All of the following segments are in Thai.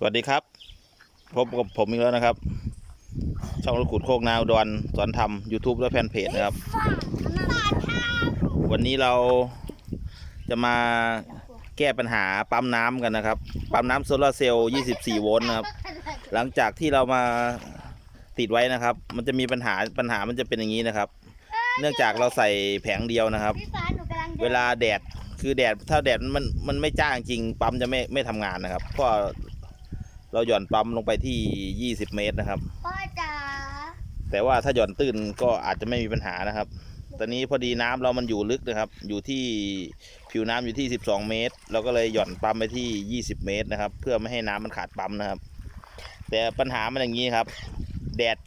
สวัสดีครับ พบกับผมอีกแล้วนะครับ ช่องรถขุดโคกนาวดอนสอนทำ YouTube และแฟนเพจนะครับ วันนี้เราจะมาแก้ปัญหาปั๊มน้ำกันนะครับ ปั๊มน้ำโซลาร์เซลล์ 24 โวลต์นะครับ หลังจากที่เรามาติดไว้นะครับ มันจะมีปัญหาปัญหามันจะเป็นอย่างนี้นะครับ เนื่องจากเราใส่แผงเดียวนะครับ เวลาแดดคือแดดถ้าแดดมันมันไม่จ้าจริงปั๊มจะไม่ไม่ทำงานนะครับเพราะ เราหย่อนปั๊มลงไปที่ 20 เมตรนะครับ พ่อจ๋าแต่ว่าถ้าหย่อนตื้นก็อาจจะไม่มีปัญหานะครับ ตอนนี้พอดีน้ำเรามันอยู่ลึกนะครับ อยู่ที่ผิวน้ำอยู่ที่ 12 เมตร เราก็เลยหย่อนปั๊มไปที่ 20 เมตรนะครับ เพื่อไม่ให้น้ำมันขาดปั๊มนะครับ แต่ปัญหามันอย่างนี้ครับ แดด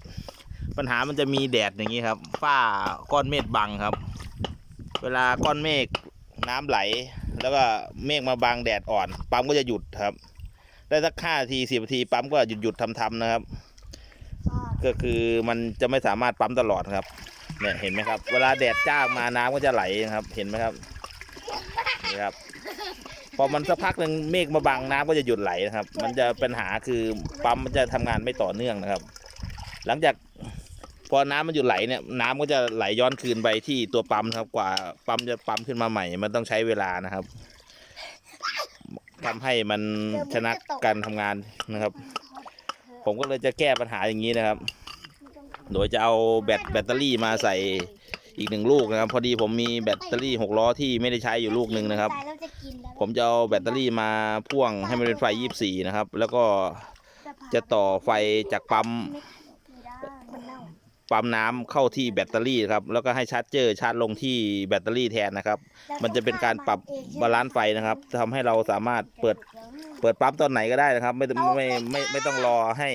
ปัญหามันจะมีแดดอย่างนี้ครับ ฝ้าก้อนเมฆบังครับ เวลาก้อนเมฆน้ำไหล แล้วก็เมฆมาบังแดดอ่อน ปั๊มก็จะหยุดครับ ได้สักห้าทีสิบนาทีปั๊มก็หยุดหยุดทำทำๆนะครับพ่อก็คือมันจะไม่สามารถปั๊มตลอดครับเนี่ยเห็นไหมครับ เวลาแดดจ้ามาน้ำก็จะไหลนะครับ เห็นไหมครับนี่ครับ พอมันสักพักหนึ่งเมฆมาบังน้ำก็จะหยุดไหลนะครับ มันจะปัญหาคือปั๊มมันจะทำงานไม่ต่อเนื่องนะครับ หลังจากพอน้ำมันหยุดไหลเนี่ยน้ำก็จะไหลย้อนคืนไปที่ตัวปั๊มนะครับ กว่าปั๊มจะปั๊มขึ้นมาใหม่ มันต้องใช้เวลานะครับ ทำให้มันชนะการทำงานนะครับ ผมก็เลยจะแก้ปัญหาอย่างนี้นะครับ โดยจะเอาแบตแบตเตอรี่มาใส่อีกหนึ่งลูกนะครับ พอดีผมมีแบตเตอรี่หกล้อที่ไม่ได้ใช้อยู่ลูกหนึ่งนะครับตายแล้วจะกินแล้วผมจะเอาแบตเตอรี่มาพ่วงให้มันเป็นไฟ 24 นะครับ แล้วก็จะต่อไฟจากปั๊ม ไม่ได้มันเน่า ปั๊มน้ำเข้าที่แบตเตอรี่ครับแล้วก็ให้ชาร์จเจอร์ชาร์จลงที่แบตเตอรี่แทนนะครับ มันจะเป็นการปรับบาลานซ์ไฟนะครับทำให้เราสามารถเปิดเปิดปั๊มตอนไหนก็ได้นะครับ ไม่ไม่ไม่ไม่ไม่ต้องรอให้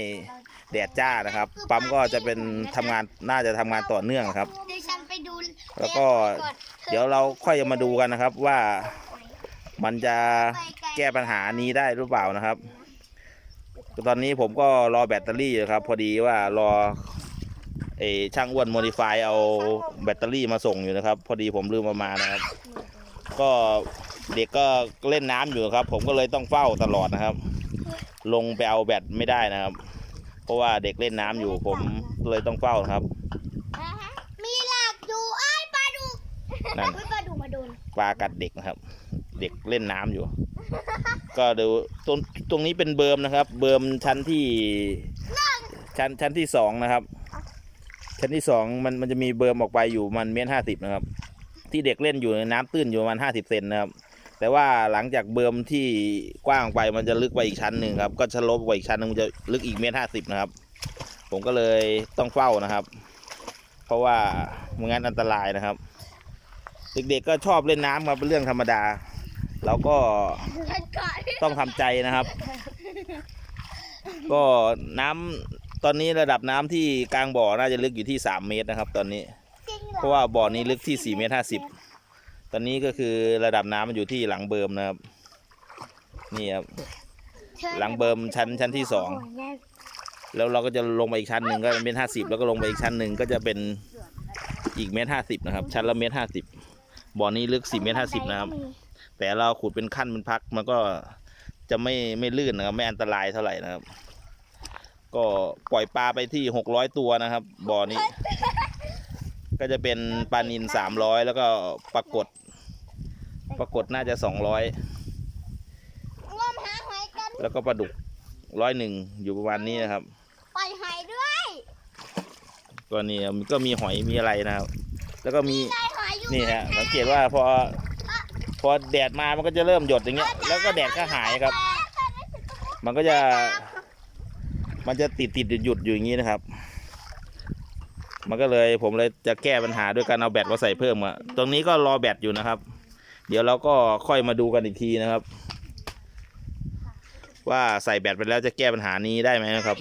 แดดจ้านะครับ ปั๊มก็จะเป็นทำงานน่าจะทำงานต่อเนื่องครับเดี๋ยวฉันไปดูแล้วก็เดี๋ยวเราค่อยมาดูกันนะครับว่ามันจะแก้ปัญหานี้ได้หรือเปล่านะครับ ตอนนี้ผมก็รอแบตเตอรี่อยู่ครับ พอดีว่ารอ เออช่างอ้วนโมดิฟายเอาแบตเตอรี่มาส่งอยู่นะครับ พอดีผมลืมเอามานะครับ ก็เด็กก็เล่นน้ำอยู่ครับ ผมก็เลยต้องเฝ้าตลอดนะครับ ลงไปเอาแบตไม่ได้นะครับ เพราะว่าเด็กเล่นน้ำอยู่ผมเลยต้องเฝ้านะครับ มีหลักอยู่ไอ้ายปลาดุกนั่นอุ๊ยปลาดุกมาโดนปลากัดเด็กนะครับ เด็กเล่นน้ำอยู่ ก็ดูตรงตรงนี้เป็นเบิร์มนะครับ เบิร์มชั้นที่ชั้นชั้นที่สองนะครับ ชั้นที่สองมันมันจะมีเบิร์มออกไปอยู่มันเมตรห้าสิบนะครับ ที่เด็กเล่นอยู่น้ำตื้นอยู่ประมาณห้าสิบเซนนะครับ แต่ว่าหลังจากเบิร์มที่กว้างไปมันจะลึกไปอีกชั้นหนึ่งครับ ก็ชะลบกว่าอีกชั้นหนึงมันจะลึกอีกเมตรห้าสิบนะครับ ผมก็เลยต้องเฝ้านะครับ เพราะว่าไม่งั้นอันตรายนะครับ เด็กๆก็ชอบเล่นน้ำครับเป็นเรื่องธรรมดาเราก็ต้องทำใจนะครับ ก็น้ำ ตอนนี้ระดับน้ำที่กลางบ่อน่าจะลึกอยู่ที่สามเมตรนะครับ ตอนนี้จริงเหรเพอราะว่าบ่อนี้ลึกที่สี่เมตรห้าสิบตอนนี้ก็คือระดับน้ำมันอยู่ที่หลังเบิร์มนะครับ นี่ครับหลังเบิร์มชั้นชั้นที่สองโยแย่แล้วเราก็จะลงไปอีกชั้นหนึ่งก็เป็นเมตรห้าสิบแล้วก็ลงไปอีกชั้นหนึ่งก็จะเป็นอีกเมตรห้าสิบนะครับ ชั้นละเมตรห้าสิบบ่อนี้ลึกสี่เมตรห้าสิบนะครับ แต่เราขุดเป็นขั้นเป็นพักมันก็จะไม่ไม่ลื่นนะครับไม่อันตรายเท่าไหร่นะครับ ก็ปล่อยปลาไปที่หกร้อยตัวนะครับบ่อนี้ ก็จะเป็นปลานินสามร้อยแล้วก็ปลากดปลากดน่าจะสองร้อยงมหาหอยกันแล้วก็ปลาดุกร้อยหนึ่งอยู่ประมาณนี้นะครับ ปล่อยหอยด้วยก็นี่ก็มีหอยมีอะไรนะครับ แล้วก็มีได้หอยอยู่นี่ฮะสังเกตว่าพอพอแดดมามันก็จะเริ่มหยดอย่างเงี้ย แล้วก็แดดก็หายครับ มันก็จะ มันจะติดติดหยุดหยุดอยู่อย่างนี้นะครับ มันก็เลยผมเลยจะแก้ปัญหาด้วยการเอาแบตมาใส่เพิ่มอะตรงนี้ก็รอแบตอยู่นะครับ เดี๋ยวเราก็ค่อยมาดูกันอีกทีนะครับ ว่าใส่แบตไปแล้วจะแก้ปัญหานี้ได้ไหมนะครับ